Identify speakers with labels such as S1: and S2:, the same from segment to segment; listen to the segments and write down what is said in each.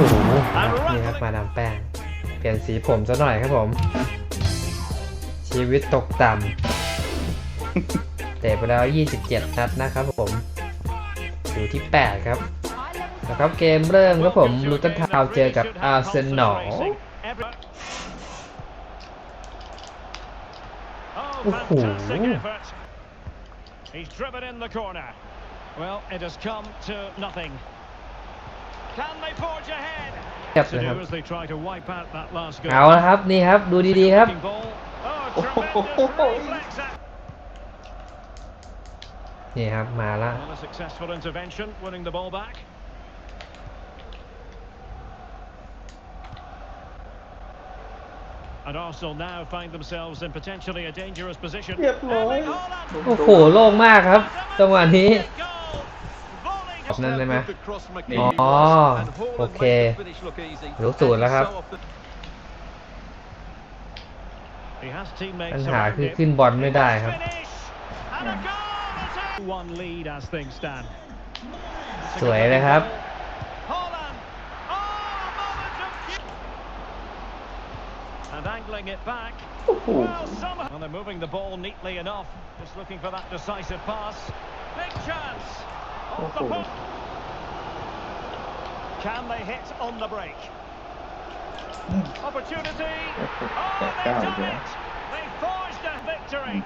S1: อ้โหนี่ครับมาดามแป้ง เปลี่ยนสีผมซะหน่อยครับผม ชีวิตตกต่ำเตะไปแล้ว 27 นัดนะครับผม อยู่ที่ 8 ครับนะครับเกมเริ่มครับผมลูตันทาวเจอกับอาร์เซนอล
S2: Oh,
S1: Ooh.
S2: fantastic effort. Can they forge ahead?
S1: เรียบ
S2: To
S1: เลยครับ
S2: do as they try to wipe out that last goal.
S1: เอาละครับนี่ครับดูดีๆครับ
S2: Looking ball. Oh, tremendous reflex.
S1: นี่ครับมาละ
S2: Well, a successful intervention, winning the ball back. And Arsenal now find themselves in potentially a dangerous position.
S3: เรียบร้อย
S2: Erling Haaland.
S1: โอ้โหโล่งมากครับจังหวะนี้
S2: Goal.
S1: นั้นได้ไหม
S3: อ๋อ
S1: โอเค รู้สูตรแล้วครับ
S2: He has teammates
S1: ปัญหา
S2: around
S1: คือ
S2: him.
S1: ขึ้นบอลไม่ได้ครับ
S2: Finish. And a goal. One lead as things stand.
S1: สวยเลยครับ
S2: Haaland. Oh, a moment of beauty. And angling it back.
S3: โอ้โห
S2: Well, somehow. Well, they're moving the ball neatly enough. Just looking for that decisive pass. Big chance. off the. Can they hit on the break? Opportunity. Oh, they done it. They forged a victory.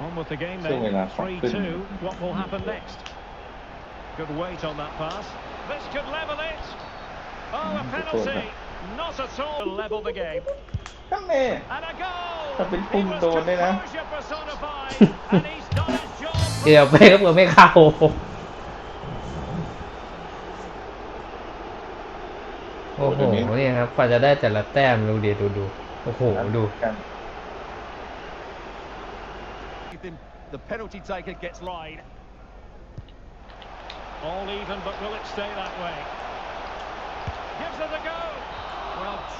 S2: On with the game then. 3-2. What will happen next? Good weight on that pass. This could level it. Oh, a penalty. Not at all. Level the game.
S3: Come here.
S2: And a goal. He was composure personified. and he's done it.
S1: เกือบไปครับเกือบไม่เข้าโอ้โหนี่ครับกว่าจะได้แต่ละแต้มดูดิดูดูโอ้โหดู
S3: กัน
S4: The penalty taker gets
S2: Right. All even, but will it stay that way?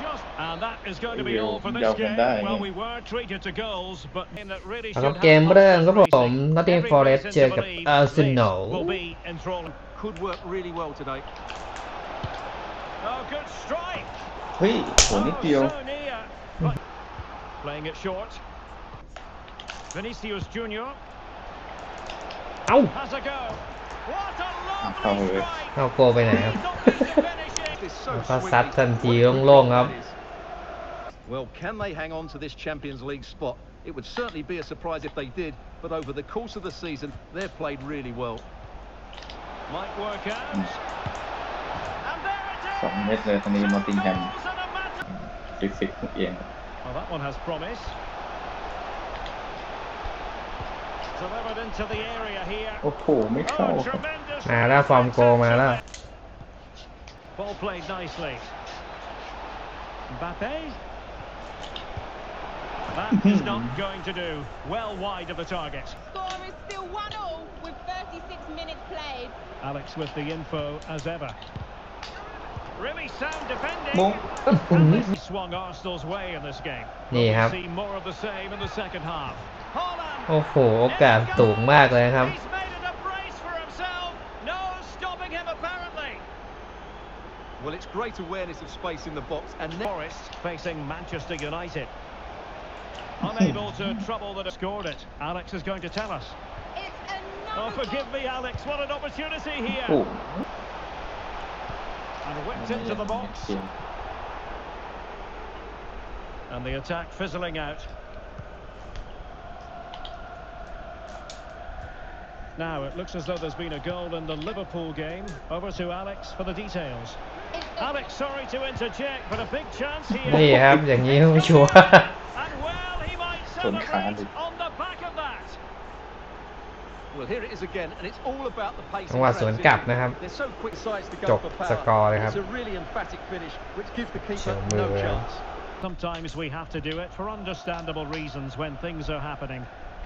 S1: แล้ว
S2: should
S1: ก็
S2: have
S1: เกมเริ่มครับผม
S2: racing.
S1: Nottingham
S2: Every
S1: Forest
S2: reason
S1: เจอ
S2: to
S1: กับ
S2: believe
S1: อาร์เซนอล
S2: this will be enthralling.
S4: could work really well today.
S2: Oh, good strike.
S3: เฮ้ยโหนิดเดียว
S2: Oh, so near. But playing it short. Vinicius Junior
S1: เอ้า
S2: has a go. What a
S3: Ah,
S2: lovely
S3: probably.
S2: strike.
S1: เข้าโกไปไหนครับ แล้วก็
S4: sweetly.
S1: ซัดทันที
S4: What a
S1: โล่งๆครับ
S4: that is. Well, can they hang on to this Champions League spot? It would certainly be a surprise if they did, but over the course of the season, they've played really well.
S2: Might work out. And there it is.
S3: สองเม็ดเลยตอนนี้นอตติงแฮม
S2: Goals and a matter.
S3: ฟิสิกเอง
S2: Well, that one has promise. Delivered into the area here.
S3: โอ้โห ไม่เข้า
S2: Oh,
S3: ครับ
S2: tremendous.
S1: มาแล้วฟอร์มโกมาแล้ว
S2: Ball played nicely. Mbappe. That is not going to do. Well wide of the target.
S5: Score is still 1-0 with 36 minutes played.
S2: Alex with the info as ever. Really sound defending.
S3: มุ้ง
S2: And this swung Arsenal's way in this game.
S1: Nè,
S2: We'll
S1: hả?
S2: see more of the same in the second half. Haaland.
S1: โอ้โห โอกาสสูงมากเลยครับ
S2: He's made it a brace for himself. No stopping him apparently.
S4: Well, it's great awareness of space in the box. And
S2: Forest facing Manchester United. Unable to trouble that scored it. Alex is going to tell us. Oh, forgive me, Alex. What an opportunity here.
S3: Oh.
S2: And whipped into the box. And the attack fizzling out. Now it looks as though there's been a goal in the Liverpool game. Over to Alex for the details.
S5: It's the
S2: Alex, sorry to interject, but a big chance
S1: นี่
S2: here.
S1: ครับ อย่างนี้ไม่ชัวร์
S2: And well, he might
S3: Tuần khá
S2: celebrate
S3: đi.
S2: on the back of that.
S4: well, here it is again, and it's all about the pace.
S1: จังหวะ
S4: and
S1: สวนกลับ
S4: transition.
S1: นะครับ
S4: They're so quick sides to
S1: จ
S4: go
S1: บ
S4: for
S1: ส
S4: power.
S1: กอร์เลยครับ
S4: It's a really emphatic finish, which gives the keeper
S1: เฉียวมือ
S4: no
S1: เลย
S4: chance.
S2: Sometimes we have to do it for understandable reasons when things are happening.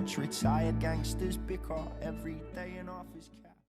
S6: Retired gangsters bicker every day in office.